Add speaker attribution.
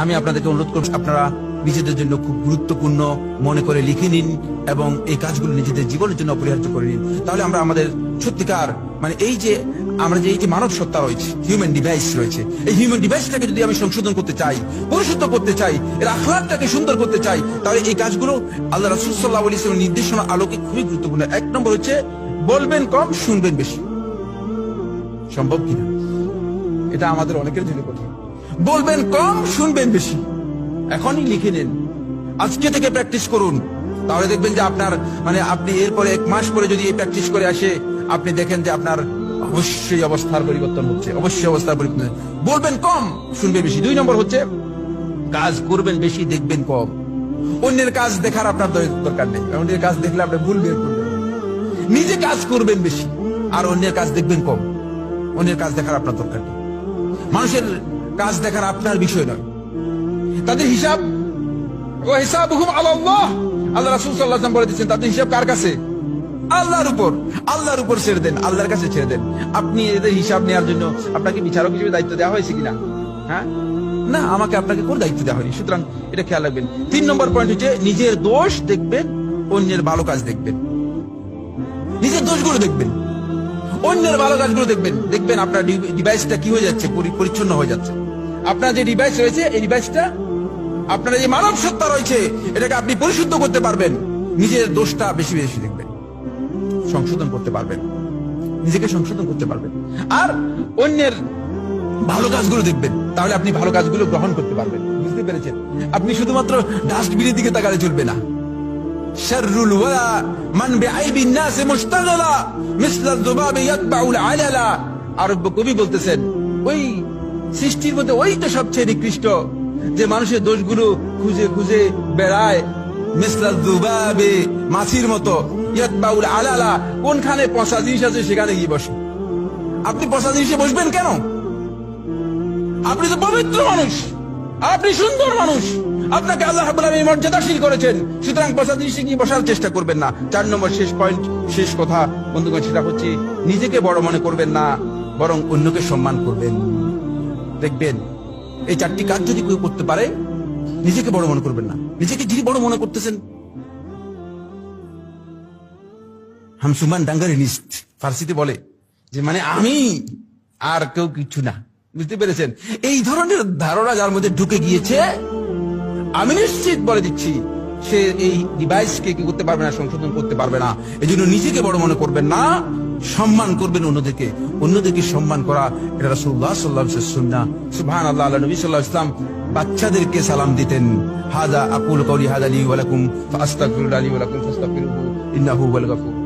Speaker 1: আমি আপনাদেরকে অনুরোধ করব আপনারা নিজেদের জন্য খুব গুরুত্বপূর্ণ মনে করে লিখে নিন এবং এই কাজগুলো নিজেদের জীবনের জন্য অপরিহার্য করে নিন। তাহলে আমরা আমাদের সত্যিকার মানে এই যে আমরা যে এই যে মানব সত্তা রয়েছে হিউম্যান ডিভাইস রয়েছে, এই হিউম্যান ডিভাইসটাকে যদি আমি সংশোধন করতে চাই, পরিশুদ্ধ করতে চাই, এর আখলাকটাকে সুন্দর করতে চাই, তাহলে এই কাজগুলো আল্লাহ রাসূল সাল্লাল্লাহু আলাইহি ওয়াসাল্লামের নির্দেশনা আলোকে খুবই গুরুত্বপূর্ণ। এক নম্বর হচ্ছে, বলবেন কম, শুনবেন বেশি। সম্ভব কিনা? এটা আমাদের অনেকের জন্য কঠিন। বলবেন কম, শুনবেন বেশি। এখনই লিখে নিন। আজকে থেকে প্র্যাকটিস করুন। তাহলে দেখবেন যে আপনার মানে আপনি এরপরে এক মাস পরে যদি এই প্র্যাকটিস করে আসে, আপনি দেখেন যে আপনার অবশ্যই অবস্থার পরিবর্তন হচ্ছে। অবশ্যই অবস্থার পরিবর্তন বলবেন কম, শুনবেন বেশি। দুই নম্বর হচ্ছে, কাজ করবেন বেশি, দেখবেন কম। অন্যের কাজ দেখার আপনার দরকার নেই। অন্যের কাজ দেখলে আপনি ভুল বের করবেন। নিজে কাজ করবেন বেশি, আর অন্যের কাজ দেখবেন কম। অন্যের কাজ দেখার আপনার দরকার নেই। মানুষের কাজ দেখার আপনার বিষয় নয়। তাদের হিসাব ও হিসাব হুম আল্লাহ। আল্লাহ রাসূল ওয়াসাল্লাম বলে দিয়েছেন তাদের হিসাব কার কাছে? আল্লাহর উপর। আল্লাহর উপর ছেড়ে দেন, আল্লাহর কাছে ছেড়ে দেন। আপনি এদের হিসাব নেওয়ার জন্য আপনাকে বিচারক হিসেবে দায়িত্ব দেওয়া হয়েছে কিনা? হ্যাঁ? না, আমাকে আপনাকে কোন দায়িত্ব দেওয়া হয়নি। সুতরাং এটা খেয়াল রাখবেন। তিন নম্বর পয়েন্ট হচ্ছে নিজের দোষ দেখবেন, অন্যের ভালো কাজ দেখবেন। নিজের দোষগুলো দেখবেন। অন্যের ভালো কাজগুলো দেখবেন। দেখবেন আপনার ডিভাইসটা কি হয়ে যাচ্ছে পরিচ্ছন্ন হয়ে যাচ্ছে। আপনার যে ডিভাইস রয়েছে, এই ডিভাইসটা আপনার যে মানব সত্তা রয়েছে, এটাকে আপনি পরিশুদ্ধ করতে পারবেন। নিজের দোষটা বেশি বেশি দেখবেন। সংশোধন করতে পারবেন। নিজেকে সংশোধন করতে পারবেন। আর অন্যের ভালো কাজগুলো দেখবেন। তাহলে আপনি ভালো কাজগুলো গ্রহণ করতে পারবেন। বুঝতে পেরেছেন? আপনি শুধুমাত্র ডাস্টবিনের দিকে তাকালে চলবে না। শাররুল ওয়ালা মান বিআইবিন নাস মুশতাগালা মিসল আয-যুবাব ইয়াতবাউ আল-আলালা আরব্য কবি বলতেছেন, ওই সৃষ্টির মধ্যে ওই তো সবচেয়ে নিকৃষ্ট, যে মানুষের দোষগুলো খুঁজে খুঁজে বেড়ায়। মিসল আয-যুবাবে মাছির মতো ইয়াতবাউ আল-আলালা কোনখানে পচা জিনিস আছে সেখানে গিয়ে বসে। আপনি পচা জিনিসে বসবেন কেন? আপনি তো পবিত্র মানুষ, আপনি সুন্দর মানুষ। আপনাকে আল্লাহ আলামিন মর্যাদাশীল করেছেন, সুতরাং পচা জিনিসে গিয়ে বসার চেষ্টা করবেন না। চার নম্বর শেষ পয়েন্ট শেষ কথা, বন্ধুগণ, সেটা হচ্ছে নিজেকে বড় মনে করবেন না, বরং অন্যকে সম্মান করবেন। দেখবেন, এই চারটি কাজ যদি কেউ করতে পারে, নিজেকে বড় মনে করবেন না। নিজেকে যিনি বড় মনে করতেছেন, হামসুমান ডাঙ্গারি নিস্ট ফার্সিতে বলে যে মানে আমি আর কেউ কিছু না। বুঝতে পেরেছেন? এই ধরনের ধারণা যার মধ্যে ঢুকে গিয়েছে, আমি নিশ্চিত বলে দিচ্ছি সে এই ডিভাইসকে কি করতে পারবে না, সংশোধন করতে পারবে না এই জন্য নিজেকে বড় মনে করবেন না, সম্মান করবেন অন্যদেরকে। অন্যদেরকে সম্মান করা, এটা রাসুল্লাহ সাল্লাহ সুন্না সুবহান আল্লাহ আল্লাহ নবী সাল্লাহ ইসলাম বাচ্চাদেরকে সালাম দিতেন। হাজা আকুল কৌলি হাদা আলী ওয়ালাকুম ফাস্তাকুল আলী ওয়ালাকুম ফাস্তাকুল ইন্নাহু গফুর।